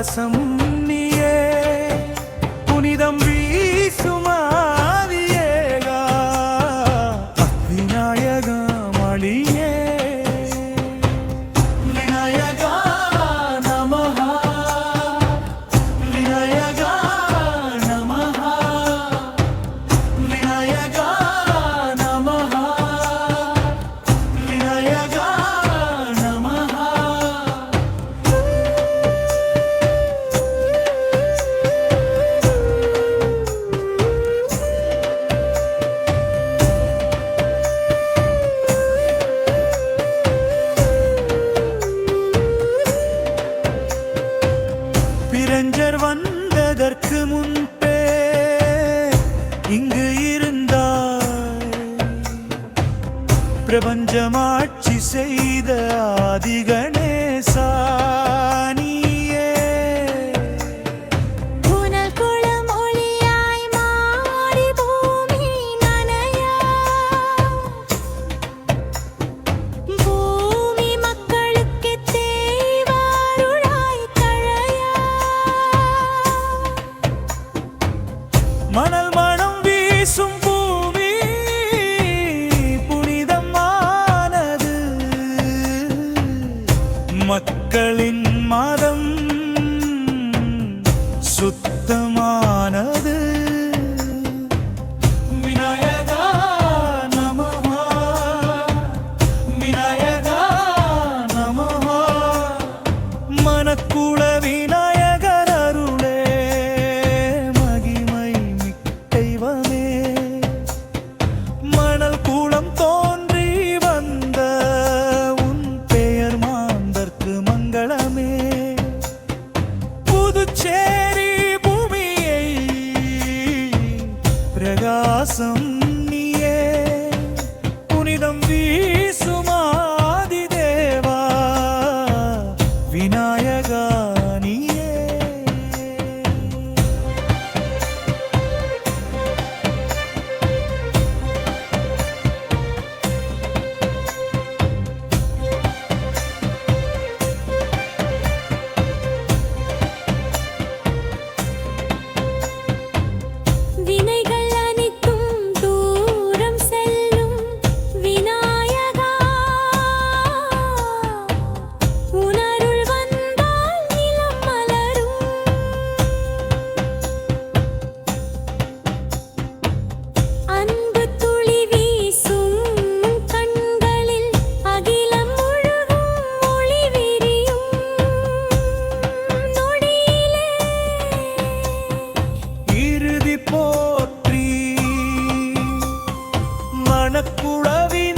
சுவாசம் நீயே புனிதம் வீசுமாதியேகா அக்விநாயகா மணியே பிரபஞ்சமாட்சி செய்த ஆதிகணேசா. மக்களின் மதம் சுத்த போற்றி மணக்குழவின்